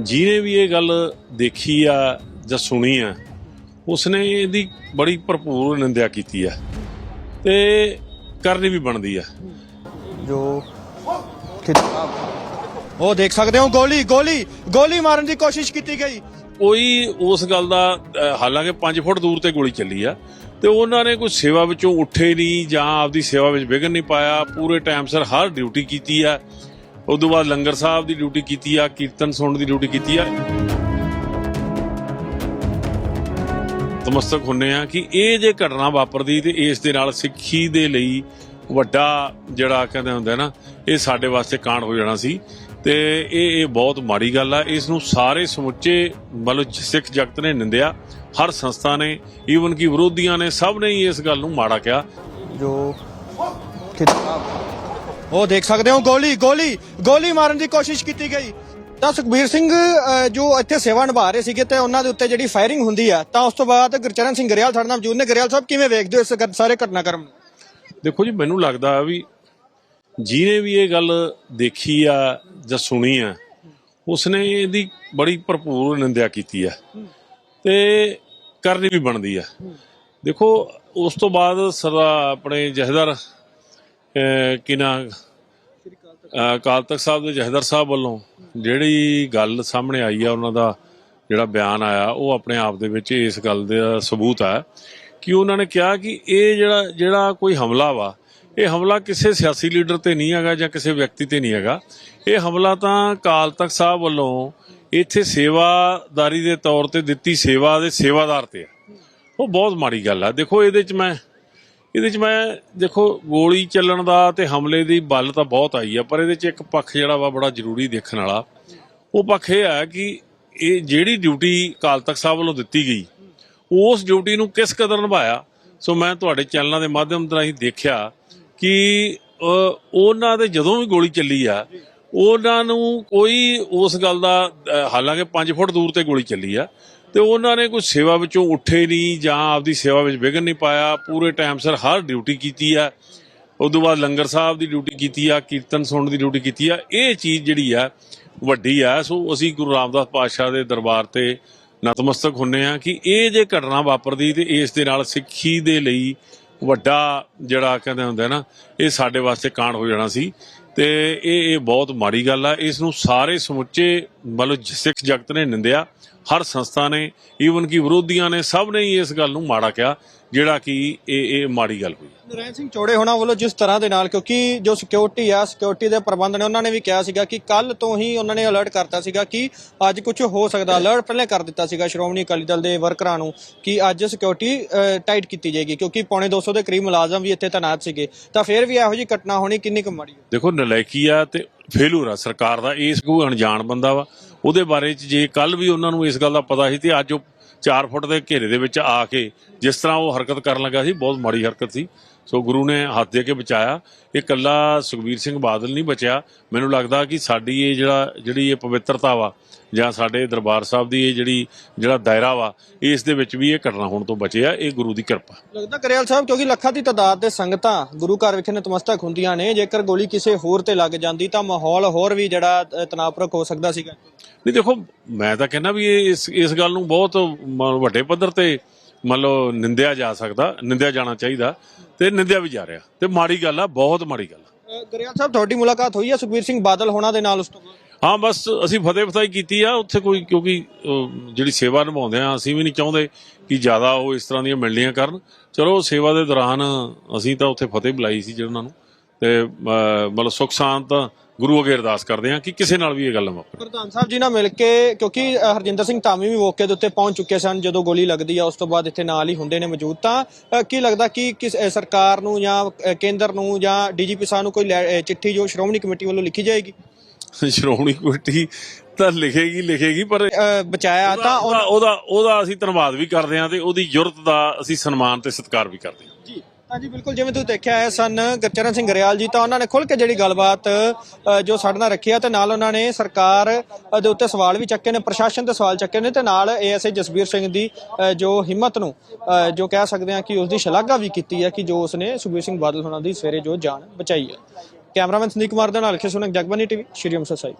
ਜਿਹਨੇ ਵੀ ਇਹ ਗੱਲ ਦੇਖੀ ਆ ਜਾਂ ਸੁਣੀ ਆ ਉਸਨੇ ਇਹਦੀ ਬੜੀ ਭਰਪੂਰ ਨਿੰਦਿਆ ਕੀਤੀ ਆ ਤੇ ਕਰਨੀ ਵੀ ਬਣਦੀ ਆ। ਜੋ ਉਹ ਦੇਖ ਸਕਦੇ ਹੋ ਗੋਲੀ ਗੋਲੀ ਗੋਲੀ ਮਾਰਨ ਦੀ ਕੋਸ਼ਿਸ਼ ਕੀਤੀ ਗਈ। ਕੋਈ ਉਸ ਗੱਲ ਦਾ ਹਾਲਾਂਕਿ 5 ਫੁੱਟ ਦੂਰ ਤੇ ਗੋਲੀ ਚੱਲੀ ਆ ਤੇ ਉਹਨਾਂ ਨੇ ਕੋਈ ਸੇਵਾ ਵਿੱਚੋਂ ਉੱਠੇ ਨਹੀਂ ਜਾਂ ਆਪਦੀ ਸੇਵਾ ਵਿੱਚ ਵਿਘਨ ਨਹੀਂ ਪਾਇਆ ਪੂਰੇ ਟਾਈਮ ਸਿਰ ਹਰ ਡਿਊਟੀ ਕੀਤੀ ਆ। ਉਸ ਤੋਂ ਬਾਅਦ ਲੰਗਰ ਸਾਹਿਬ ਦੀ ਡਿਊਟੀ ਕੀਤੀ ਆ, ਕੀਰਤਨ ਸੁਣਨ ਦੀ ਡਿਊਟੀ ਕੀਤੀ ਆ। ਤਮਸਤਕ ਹੁੰਨੇ ਆ ਕਿ ਇਹ ਜੇ ਘਟਨਾ ਵਾਪਰਦੀ ਤੇ ਇਸ ਦੇ ਨਾਲ ਸਿੱਖੀ ਦੇ ਲਈ ਵੱਡਾ ਜਿਹੜਾ ਕਹਿੰਦੇ ਹੁੰਦਾ ਨਾ, ਇਹ ਸਾਡੇ ਵਾਸਤੇ ਕਾਂਡ ਹੋ ਜਾਣਾ ਸੀ। ਤੇ ਇਹ ਇਹ ਬਹੁਤ ਮਾੜੀ ਗੱਲ ਆ। ਇਸ ਨੂੰ ਸਾਰੇ ਸਮੁੱਚੇ ਮਤਲਬ ਸਿੱਖ ਜਗਤ ਨੇ ਨਿੰਦਿਆ। ਹਰ ਸੰਸਥਾ ਨੇ, ਈਵਨ ਕਿ ਵਿਰੋਧੀਆਂ ਨੇ, ਸਭ ਨੇ ਇਸ ਗੱਲ ਨੂੰ ਮਾੜਾ ਕਿਹਾ। ਜੋ ਉਹ ਦੇਖ ਸਕਦੇ ਹੋ, ਗੋਲੀ ਗੋਲੀ ਗੋਲੀ ਮਾਰਨ ਦੀ ਕੋਸ਼ਿਸ਼ ਕੀਤੀ ਗਈ। ਤਾਂ ਸੁਖਬੀਰ ਸਿੰਘ ਜੋ ਇੱਥੇ ਸੇਵਾ ਨਿਭਾ ਰਹੇ ਸੀਗੇ ਤੇ ਉਹਨਾਂ ਦੇ ਉੱਤੇ ਜਿਹੜੀ ਫਾਇਰਿੰਗ ਹੁੰਦੀ ਆ, ਤਾਂ ਉਸ ਤੋਂ ਬਾਅਦ ਗੁਰਚਰਨ ਸਿੰਘ ਗਰੇਵਾਲ ਸਾਡੇ ਨਾਲ ਮੌਜੂਦ ਨੇ। ਗਰੇਵਾਲ ਸਾਹਿਬ, ਕਿਵੇਂ ਵੇਖਦੇ ਹੋ ਇਸ ਸਾਰੇ ਘਟਨਾਕ੍ਰਮ ਨੂੰ? ਦੇਖੋ ਜੀ, ਮੈਨੂੰ ਲੱਗਦਾ ਵੀ ਜਿਹਨੇ ਵੀ ਇਹ ਗੱਲ ਦੇਖੀ ਆ ਜਾਂ ਸੁਣੀ ਆ, ਉਸਨੇ ਇਹਦੀ ਬੜੀ ਭਰਪੂਰ ਨਿੰਦਿਆ ਕੀਤੀ ਆ ਤੇ ਕਰਨੀ ਵੀ ਬਣਦੀ ਆ। ਦੇਖੋ, ਉਸ ਤੋਂ ਬਾਅਦ ਸਰਦਾ ਆਪਣੇ ਜਹਦਰ ਕਿਨਾ ਅਕਾਲ ਤਖਤ ਸਾਹਿਬ ਦੇ ਜਹਦਰ ਸਾਹਿਬ ਵੱਲੋਂ ਜਿਹੜੀ ਗੱਲ ਸਾਹਮਣੇ ਆਈ ਆ, ਉਹਨਾਂ ਦਾ ਜਿਹੜਾ ਬਿਆਨ ਆਇਆ, ਉਹ ਆਪਣੇ ਆਪ ਦੇ ਵਿੱਚ ਇਸ ਗੱਲ ਦਾ ਸਬੂਤ ਹੈ ਕਿ ਉਹਨਾਂ ਨੇ ਕਿਹਾ ਕਿ ਇਹ ਜਿਹੜਾ ਜਿਹੜਾ ਕੋਈ ਹਮਲਾ ਵਾ, ਇਹ ਹਮਲਾ ਕਿਸੇ ਸਿਆਸੀ ਲੀਡਰ ਤੇ ਨਹੀਂ ਹੈਗਾ ਜਾਂ ਕਿਸੇ ਵਿਅਕਤੀ ਤੇ ਨਹੀਂ ਹੈਗਾ। ਇਹ ਹਮਲਾ ਤਾਂ ਅਕਾਲ ਤਖਤ ਸਾਹਿਬ ਵੱਲੋਂ ਇੱਥੇ ਸੇਵਾਦਾਰੀ ਦੇ ਤੌਰ ਤੇ ਦਿੱਤੀ, ਸੇਵਾ ਦੇ ਸੇਵਾਦਾਰ ਤੇ ਆ। ਉਹ ਬਹੁਤ ਮਾੜੀ ਗੱਲ ਆ। ਦੇਖੋ, ਇਹਦੇ ਚ ਮੈਂ ਇਹਦੇ ਚ ਮੈਂ, ਦੇਖੋ, ਗੋਲੀ ਚੱਲਣ ਦਾ ਤੇ ਹਮਲੇ ਦੀ ਬਲ ਤਾਂ ਬਹੁਤ ਆਈ ਆ, ਪਰ ਇਹਦੇ ਚ ਇੱਕ ਪੱਖ ਜਿਹੜਾ ਵਾ ਬੜਾ ਜ਼ਰੂਰੀ ਦੇਖਣ ਵਾਲਾ। ਉਹ ਪੱਖ ਇਹ ਹੈ ਕਿ ਇਹ ਜਿਹੜੀ ਡਿਊਟੀ ਅਕਾਲ ਤਖਤ ਸਾਹਿਬ ਵੱਲੋਂ ਦਿੱਤੀ ਗਈ, ਉਸ ਡਿਊਟੀ ਨੂੰ ਕਿਸ ਕਦਰ ਨਿਭਾਇਆ? ਸੋ ਮੈਂ ਤੁਹਾਡੇ ਚੈਨਲਾਂ ਦੇ ਮਾਧਿਅਮ ਤੋਂ ਹੀ ਦੇਖਿਆ ਕਿ ਉਹਨਾਂ ਦੇ ਜਦੋਂ ਵੀ ਗੋਲੀ ਚੱਲੀ ਆ, ਉਹਨਾਂ ਨੂੰ ਕੋਈ ਉਸ ਗੱਲ ਦਾ ਹਾਲਾਂਕਿ 5 ਫੁੱਟ ਦੂਰ ਤੇ ਗੋਲੀ ਚੱਲੀ ਆ ਤੇ ਉਹਨਾਂ ਨੇ ਕੋਈ ਸੇਵਾ ਵਿੱਚੋਂ ਉੱਠੇ ਨਹੀਂ ਜਾਂ ਆਪਦੀ ਸੇਵਾ ਵਿੱਚ ਵਿਘਨ ਨਹੀਂ ਪਾਇਆ। ਪੂਰੇ ਟਾਈਮ ਸਿਰ ਹਰ ਡਿਊਟੀ ਕੀਤੀ ਆ। ਉਸ ਤੋਂ ਬਾਅਦ ਲੰਗਰ ਸਾਹਿਬ ਦੀ ਡਿਊਟੀ ਕੀਤੀ ਆ, ਕੀਰਤਨ ਸੁਣਨ ਦੀ ਡਿਊਟੀ ਕੀਤੀ ਆ। ਇਹ ਚੀਜ਼ ਜਿਹੜੀ ਆ, ਵੱਡੀ ਆ। ਸੋ ਅਸੀਂ ਗੁਰੂ ਰਾਮਦਾਸ ਪਾਤਸ਼ਾਹ ਦੇ ਦਰਬਾਰ ਤੇ ਨਤਮਸਤਕ ਹੁੰਨੇ ਆ ਕਿ ਇਹ ਜੇ ਘਟਨਾ ਵਾਪਰਦੀ ਤੇ ਇਸ ਦੇ ਨਾਲ ਸਿੱਖੀ ਦੇ ਲਈ ਵੱਡਾ ਜਿਹੜਾ ਕਹਿੰਦੇ ਹੁੰਦੇ ਨਾ, ਇਹ ਸਾਡੇ ਵਾਸਤੇ ਕਾਂਡ ਹੋ ਜਾਣਾ ਸੀ। ਤੇ ਇਹ ਇਹ ਬਹੁਤ ਮਾੜੀ ਗੱਲ ਆ। ਇਸ ਨੂੰ ਸਾਰੇ ਸਮੁੱਚੇ ਮਤਲਬ ਸਿੱਖ ਜਗਤ ਨੇ ਨਿੰਦਿਆ। ਹਰ ਸੰਸਥਾ ਨੇ ਈਵਨ ਕਿ ਵਿਰੋਧੀਆਂ ਨੇ ਸਭ ਨੇ ਹੀ ਇਸ ਗੱਲ ਨੂੰ ਮਾੜਾ ਕਿਹਾ ਜਿਹੜਾ ਕਿ ਇਹ ਇਹ ਮਾੜੀ ਗੱਲ ਹੋਈ। ਨਰੈਣ ਸਿੰਘ ਚੌੜੇ ਹੋਣਾ ਵੱਲੋਂ ਜਿਸ ਤਰ੍ਹਾਂ ਦੇ ਨਾਲ ਕਿਉਂਕਿ ਜੋ ਸਿਕਿਉਰਿਟੀ ਆ ਸਿਕਿਉਰਿਟੀ ਦੇ ਪ੍ਰਬੰਧ ਨੇ ਉਹਨਾਂ ਨੇ ਵੀ ਕਿਹਾ ਸੀਗਾ ਕਿ ਕੱਲ ਤੋਂ ਹੀ ਉਹਨਾਂ ਨੇ ਅਲਰਟ ਕਰਤਾ ਸੀਗਾ ਕਿ ਅੱਜ ਕੁਝ ਹੋ ਸਕਦਾ। ਅਲਰਟ ਪਹਿਲੇ ਕਰ ਦਿੱਤਾ ਸੀਗਾ ਸ਼੍ਰੋਮਣੀ ਅਕਾਲੀ ਦਲ ਦੇ ਵਰਕਰਾਂ ਨੂੰ ਕਿ ਅੱਜ ਸਿਕਿਉਰਿਟੀ ਟਾਈਟ ਕੀਤੀ ਜਾਏਗੀ ਕਿਉਂਕਿ ਪੌਣੇ 200 ਦੇ ਕਰੀਬ ਮੁਲਾਜ਼ਮ ਵੀ ਇੱਥੇ ਤਾਇਨਾਤ ਸੀਗੇ। ਤਾਂ ਫਿਰ ਵੀ ਇਹੋ ਜਿਹੀ ਘਟਨਾ ਹੋਣੀ ਕਿੰਨੀ ਕੁ ਮਾੜੀ ਹੈ? ਦੇਖੋ ਨਲਾਇਕੀ ਆ ਤੇ ਫੇਲੂਰ ਆ ਸਰਕਾਰ ਦਾ ਇਸ ਕੋਈ ਅਣਜਾਣ ਬੰਦਾ ਵਾ। ਉਹਦੇ ਬਾਰੇ ਚ ਜੇ ਕੱਲ ਵੀ ਉਹਨਾਂ ਨੂੰ ਇਸ ਗੱਲ ਦਾ ਪਤਾ ਸੀ ਤੇ ਅੱਜ ਉਹ 4 ਫੁੱਟ ਦੇ ਘੇਰੇ ਦੇ ਵਿੱਚ ਆ ਕੇ ਜਿਸ ਤਰ੍ਹਾਂ ਉਹ ਹਰਕਤ ਕਰਨ ਲੱਗਾ ਸੀ, ਬਹੁਤ ਮਾੜੀ ਹਰਕਤ ਸੀ। ਸੋ ਗੁਰੂ ਨੇ ਹੱਥ ਦੇ ਕੇ ਬਚਾਇਆ। ਇਹ ਕੱਲਾ ਸੁਖਬੀਰ ਸਿੰਘ ਬਾਦਲ ਨਹੀਂ ਬਚਿਆ। ਮੈਨੂੰ ਲੱਗਦਾ ਕਿ ਸਾਡੀ ਇਹ ਜਿਹੜਾ ਜਿਹੜੀ ਇਹ ਪਵਿੱਤਰਤਾ ਵਾ ਜਾਂ ਸਾਡੇ ਦਰਬਾਰ ਸਾਹਿਬ ਦੀ ਇਹ ਜਿਹੜੀ ਜਿਹੜਾ ਦਾਇਰਾ ਵਾ ਇਸ ਦੇ ਵਿੱਚ ਵੀ ਇਹ ਘਟਨਾ ਹੋਣ ਤੋਂ ਬਚਿਆ ਇਹ ਗੁਰੂ ਦੀ ਕਿਰਪਾ। ਲੱਗਦਾ ਕਰਿਆਲ ਸਾਹਿਬ ਕਿਉਂਕਿ ਲੱਖਾਂ ਦੀ ਤਾਦਾਦ ਦੇ ਸੰਗਤਾਂ ਗੁਰੂ ਘਰ ਵਿਖੇ ਨਤਮਸਤਕ ਹੁੰਦੀਆਂ ਨੇ ਜੇਕਰ ਗੋਲੀ ਕਿਸੇ ਹੋਰ ਤੇ ਲੱਗ ਜਾਂਦੀ ਤਾਂ ਮਾਹੌਲ ਹੋਰ ਵੀ ਜਿਹੜਾ ਤਣਾਅਪੂਰਕ ਹੋ ਸਕਦਾ ਸੀਗਾ। ਨਹੀਂ ਦੇਖੋ ਮੈਂ ਤਾਂ ਕਹਿੰਦਾ ਵੀ ਇਹ ਇਸ ਇਸ ਗੱਲ ਨੂੰ ਬਹੁਤ ਵੱਡੇ ਪੱਧਰ ਤੇ ਮੰਨ ਲਓ ਨਿੰਦਿਆ ਜਾ ਸਕਦਾ ਨਿੰਦਿਆ ਜਾਣਾ ਚਾਹੀਦਾ। ਤੇ ਨਿੰਦਿਆ ਵੀ ਜਾ ਰਿਹਾ। ਤੇ ਮਾੜੀ ਗੱਲ ਆ ਬਹੁਤ ਮਾੜੀ ਗੱਲ ਆ। ਗਰਿਆਲ ਸਾਹਿਬ ਤੁਹਾਡੀ ਮੁਲਾਕਾਤ ਹੋਈ ਹੈ ਸੁਖਬੀਰ ਸਿੰਘ ਬਾਦਲ ਹੋਣਾ ਦੇ ਨਾਲ ਉਸ ਤੋਂ ਬਾਅਦ? ਹਾਂ ਬਸ ਅਸੀਂ ਫਤਿਹ ਫਤਾਈ ਕੀਤੀ ਆ ਉੱਥੇ ਕੋਈ ਕਿਉਂਕਿ ਅਹ, ਜਿਹੜੀ ਸੇਵਾ ਨਿਭਾਉਂਦੇ ਆ ਅਸੀਂ ਵੀ ਨਹੀਂ ਚਾਹੁੰਦੇ ਕਿ ਜ਼ਿਆਦਾ ਉਹ ਇਸ ਤਰ੍ਹਾਂ ਦੀਆਂ ਮਿਲਣੀਆਂ ਕਰਨ। ਚਲੋ ਸੇਵਾ ਦੇ ਦੌਰਾਨ ਅਸੀਂ ਤਾਂ ਉੱਥੇ ਫਤਿਹ ਬੁਲਾਈ ਸੀ ਜਿਹਨਾਂ ਨੂੰ। ਤੇ ਅਹ, ਮਤਲਬ ਸੁਖ ਸ਼ਾਂਤ ਗੁਰੂ ਅੱਗੇ ਅਰਦਾਸ ਕਰਦੇ ਆ ਕਿ ਕਿਸੇ ਨਾਲ ਵੀ ਇਹ ਗੱਲ ਨਾ ਵਾਪਰੇ। ਪ੍ਰਧਾਨ ਸਾਹਿਬ ਜੀ ਨਾਲ ਮਿਲ ਕੇ ਕਿਉਂਕਿ ਅ, ਹਰਜਿੰਦਰ ਸਿੰਘ ਧਾਮੀ ਵੀ ਮੌਕੇ ਦੇ ਉੱਤੇ ਪਹੁੰਚ ਚੁੱਕੇ ਸਨ ਜਦੋਂ ਗੋਲੀ ਲੱਗਦੀ ਆ ਉਸ ਤੋਂ ਬਾਅਦ ਇੱਥੇ ਨਾਲ ਹੀ ਹੁੰਦੇ ਨੇ ਮੌਜੂਦ। ਤਾਂ ਅ, ਕੀ ਲੱਗਦਾ ਕਿ ਕਿਸ ਅ, ਸਰਕਾਰ ਨੂੰ ਜਾਂ ਅ, ਕੇਂਦਰ ਨੂੰ ਜਾਂ ਡੀਜੀਪੀ ਸਾਹਿਬ ਨੂੰ ਕੋਈ ਲੈ- ਅ, ਚਿੱਠੀ ਜੋ ਸ਼੍ਰੋਮਣੀ ਕਮੇਟੀ ਵੱਲੋਂ ਲਿਖੀ ਜਾਏਗੀ? ਸ਼੍ਰੋਮਣੀ ਕਮੇਟੀ ਤਾਂ ਲਿਖੇਗੀ ਲਿਖੇਗੀ ਪਰ ਅ, ਬਚਾਇਆ ਤਾਂ ਉਹਦਾ ਉਹਦਾ ਉਹਦਾ ਅਸੀਂ ਧੰਨਵਾਦ ਵੀ ਕਰਦੇ ਹਾਂ ਤੇ ਉਹਦੀ ਜੁਰਤ ਦਾ ਅਸੀਂ ਸਨਮਾਨ ਤੇ ਸਤਿਕਾਰ ਵੀ ਕਰਦੇ ਹਾਂ। ਹਾਂਜੀ, ਬਿਲਕੁਲ, ਜਿਵੇਂ ਤੁਸੀਂ ਦੇਖਿਆ ਹੈ, ਸਨ ਗੁਰਚਰਨ ਸਿੰਘ ਗਰੇਵਾਲ ਜੀ ਤਾਂ ਉਹਨਾਂ ਨੇ ਖੁੱਲ ਕੇ ਜਿਹੜੀ ਗੱਲਬਾਤ ਜੋ ਸਾਡੇ ਨਾਲ ਰੱਖੀ ਆ ਤੇ ਨਾਲ ਉਹਨਾਂ ਨੇ ਸਰਕਾਰ ਦੇ ਉੱਤੇ ਸਵਾਲ ਵੀ ਚੱਕੇ ਨੇ, ਪ੍ਰਸ਼ਾਸਨ ਤੇ ਸਵਾਲ ਚੱਕੇ ਨੇ ਤੇ ਨਾਲ ਏਐਸਏ ਜਸਬੀਰ ਸਿੰਘ ਦੀ ਜੋ ਹਿੰਮਤ ਨੂੰ ਜੋ ਕਹਿ ਸਕਦੇ ਹਾਂ ਕਿ ਉਸ ਦੀ ਸ਼ਲਾਘਾ ਵੀ ਕੀਤੀ ਹੈ ਕਿ ਜੋ ਉਸਨੇ ਸੁਖਬੀਰ ਸਿੰਘ ਬਾਦਲ ਹੋਣਾ ਦੀ ਸਵੇਰੇ ਜੋ ਜਾਨ ਬਚਾਈ ਹੈ। ਕੈਮਰਾਮੈਨ ਸੰਦੀਪ ਕੁਮਾਰ ਦੇ ਨਾਲ ਖਿਸੁਨਕ ਜਗਬਾਨੀ ਟੀਵੀ, ਸ਼੍ਰੀ ਅੰਮ੍ਰਿਤਸਰ ਸਾਹਿਬ।